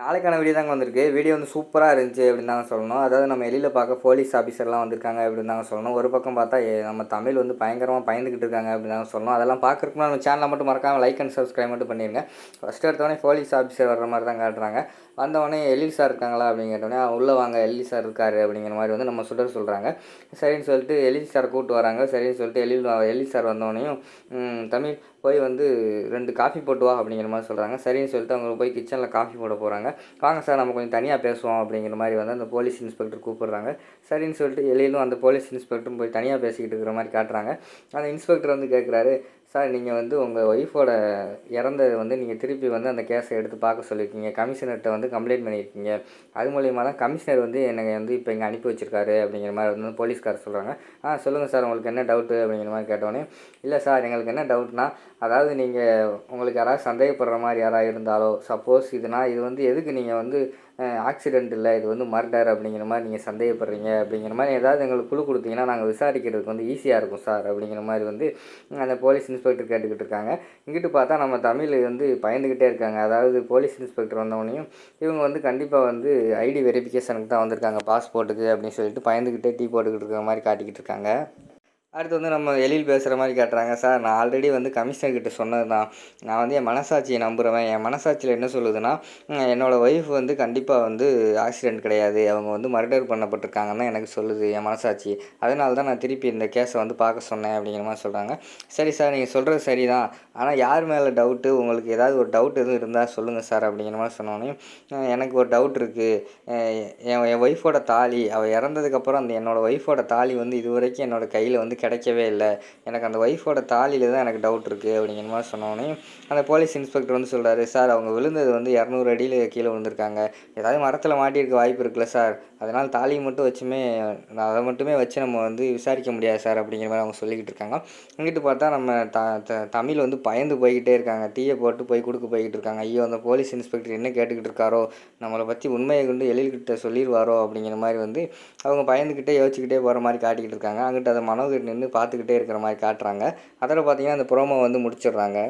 நாளைக்கான வீடியோ தாங்க வந்திருக்கு. வீடியோ வந்து சூப்பராக இருந்துச்சு அப்படின்னு தாங்க சொல்லணும். அதாவது நம்ம வெளியில் பார்க்க போலீஸ் ஆஃபீஸர்லாம் வந்திருக்காங்க அப்படின்னு தாங்க சொல்லணும். ஒரு பக்கம் பார்த்தா நம்ம தமிழ் வந்து பயங்கரமாக பயந்துக்கிட்டு இருக்காங்க அப்படின்னு தாங்க சொல்லணும். அதெல்லாம் பார்க்குறக்குன்னா நம்ம சேனலை மட்டும் மறக்காமல் லைக் அண்ட் சப்ஸ்கிரைப் மட்டும் பண்ணிடுங்க ஃபஸ்ட்டு எடுத்தவொடனே போலீஸ் ஆஃபீஸர் வர்ற மாதிரி தான் காட்டுறாங்க. வந்தவொடனே எல்இ சார் இருக்காங்களா அப்படின்னு கேட்டோடனே உள்ளே வாங்க எல்இ சார் இருக்காரு அப்படிங்கிற மாதிரி வந்து நம்ம சுடர் சொல்கிறாங்க சரின்னு சொல்லிட்டு எல்இ சார் கூப்பிட்டு வராங்க. சரின்னு சொல்லிட்டு எல்இ எல்இ சார் வந்தோடனையும் தமிழ் போய் வந்து ரெண்டு காஃபி போட்டு வா அப்படிங்கிற மாதிரி சொல்கிறாங்க சரின்னு சொல்லிட்டு அவங்க போய் கிச்சனில் காஃபி போட போகிறாங்க வாங்க சார் நம்ம கொஞ்சம் தனியாக பேசுவோம் அப்படிங்கிற மாதிரி வந்து அந்த போலீஸ் இன்ஸ்பெக்டர் கூப்பிட்றாங்க. சரின்னு சொல்லிட்டு எளியிலும் அந்த போலீஸ் இன்ஸ்பெக்டரும் போய் தனியாக பேசிக்கிட்டு இருக்கிற மாதிரி காட்டுறாங்க. அந்த இன்ஸ்பெக்டர் வந்து கேட்குறாரு சார் நீங்கள் வந்து உங்கள் ஒய்ஃபோட இறந்தது வந்து நீங்கள் திருப்பி வந்து அந்த கேஸை எடுத்து பார்க்க சொல்லியிருக்கீங்க. கமிஷனர்கிட்ட வந்து கம்ப்ளைண்ட் பண்ணியிருக்கீங்க. அது மூலியமாக தான் கமிஷனர் வந்து என்னை வந்து இப்போ இங்கே அனுப்பி வச்சிருக்காரு அப்படிங்கிற மாதிரி வந்து போலீஸ்கார் சொல்கிறாங்க ஆ சொல்லுங்கள் சார் உங்களுக்கு என்ன டவுட்டு அப்படிங்கிற மாதிரி கேட்டோன்னே இல்லை சார் எங்களுக்கு என்ன டவுட்னா அதாவது நீங்கள் உங்களுக்கு யாராவது சந்தேகப்படுற மாதிரி யாராவது இருந்தாலோ சப்போஸ் இதுனா இது வந்து எதுக்கு நீங்கள் வந்து ஆக்சிடெண்ட் இல்லை இது வந்து மர்டர் அப்படிங்கிற மாதிரி நீங்கள் சந்தேகப்படுறீங்க? அப்படிங்கிற மாதிரி ஏதாவது எங்களுக்கு குழு கொடுத்தீங்கன்னா நாங்கள் விசாரிக்கிறதுக்கு வந்து ஈஸியாக இருக்கும் சார் அப்படிங்கிற மாதிரி வந்து அந்த போலீஸ் இன்ஸ்பெக்டர் கேட்டுக்கிட்டு இருக்காங்க. இங்கிட்டு பார்த்தா நம்ம தமிழ் வந்து பயந்துக்கிட்டே இருக்காங்க. அதாவது போலீஸ் இன்ஸ்பெக்டர் வந்தவொடனையும் இவங்க வந்து கண்டிப்பாக வந்து ஐடி வெரிஃபிகேஷனுக்கு தான் வந்திருக்காங்க பாஸ்போர்ட்டுக்கு அப்படின்னு சொல்லிட்டு பயந்துக்கிட்டே டீ போட்டுக்கிட்டு இருக்கிற மாதிரி காட்டிக்கிட்டு இருக்காங்க. அடுத்து வந்து நம்ம எழில் பேசுகிற மாதிரி கேட்டுறாங்க சார் நான் ஆல்ரெடி வந்து கமிஷனர் கிட்ட சொன்னது தான் நான் வந்து என் மனசாட்சியை நம்புகிறவன் என் மனசாட்சியில் என்ன சொல்லுதுன்னா என்னோடய ஒய்ஃப் வந்து கண்டிப்பாக வந்து ஆக்சிடென்ட் கிடையாது. அவங்க வந்து மர்டர் பண்ணப்பட்டிருக்காங்கன்னு தான் எனக்கு சொல்லுது என் மனசாட்சி. அதனால தான் நான் திருப்பி இந்த கேஸை வந்து பார்க்க சொன்னேன் அப்படிங்கிற மாதிரி சொல்கிறாங்க சரி சார் நீங்கள் சொல்கிறது சரி தான் ஆனால் யார் மேலே டவுட்டு உங்களுக்கு ஏதாவது ஒரு டவுட் எதுவும் இருந்தால் சொல்லுங்கள் சார் அப்படிங்கிற மாதிரி சொன்னோன்னே எனக்கு ஒரு டவுட் இருக்குது என் என் ஒய்ஃபோட தாலி அவள் இறந்ததுக்கப்புறம் அந்த என்னோடய ஒய்ஃபோட தாலி வந்து இது வரைக்கும் என்னோடய கையில் வந்து கிடைக்கவே இல்லை. எனக்கு அந்த ஒய்ஃபோட தாலியில் தான் எனக்கு டவுட் இருக்குது அப்படிங்கிற மாதிரி சொன்னோடனே அந்த போலீஸ் இன்ஸ்பெக்டர் வந்து சொல்கிறாரு சார் அவங்க விழுந்தது வந்து இரநூறு அடியில் கீழே விழுந்திருக்காங்க. ஏதாவது மரத்தில் மாட்டியிருக்க வாய்ப்பு இருக்குல்ல சார் அதனால் தாலியை மட்டும் வச்சுமே அதை மட்டுமே வச்சு நம்ம வந்து விசாரிக்க முடியாது சார் அப்படிங்கிற மாதிரி அவங்க சொல்லிக்கிட்டு இருக்காங்க. இங்கிட்டு பார்த்தா நம்ம த த- தமிழ் வந்து பயந்து போய்கிட்டே இருக்காங்க. தீயை போட்டு போய் கொடுக்க போய்கிட்டு இருக்காங்க. ஐயோ அந்த போலீஸ் இன்ஸ்பெக்டர் என்ன கேட்டுக்கிட்டு இருக்காரோ நம்மளை பற்றி உண்மையை கொண்டு எழில்கிட்ட சொல்லிடுவாரோ அப்படிங்கிற மாதிரி வந்து அவங்க பயந்துக்கிட்டே யோசிச்சுக்கிட்டே போகிற மாதிரி காட்டிக்கிட்டு இருக்காங்க. அங்கிட்ட அதை மனோகர் நின்று பார்த்துக்கிட்டே இருக்கிற மாதிரி காட்டுறாங்க. அதில் பார்த்தீங்கன்னா அந்த ப்ரோமோ வந்து முடிச்சிடுறாங்க.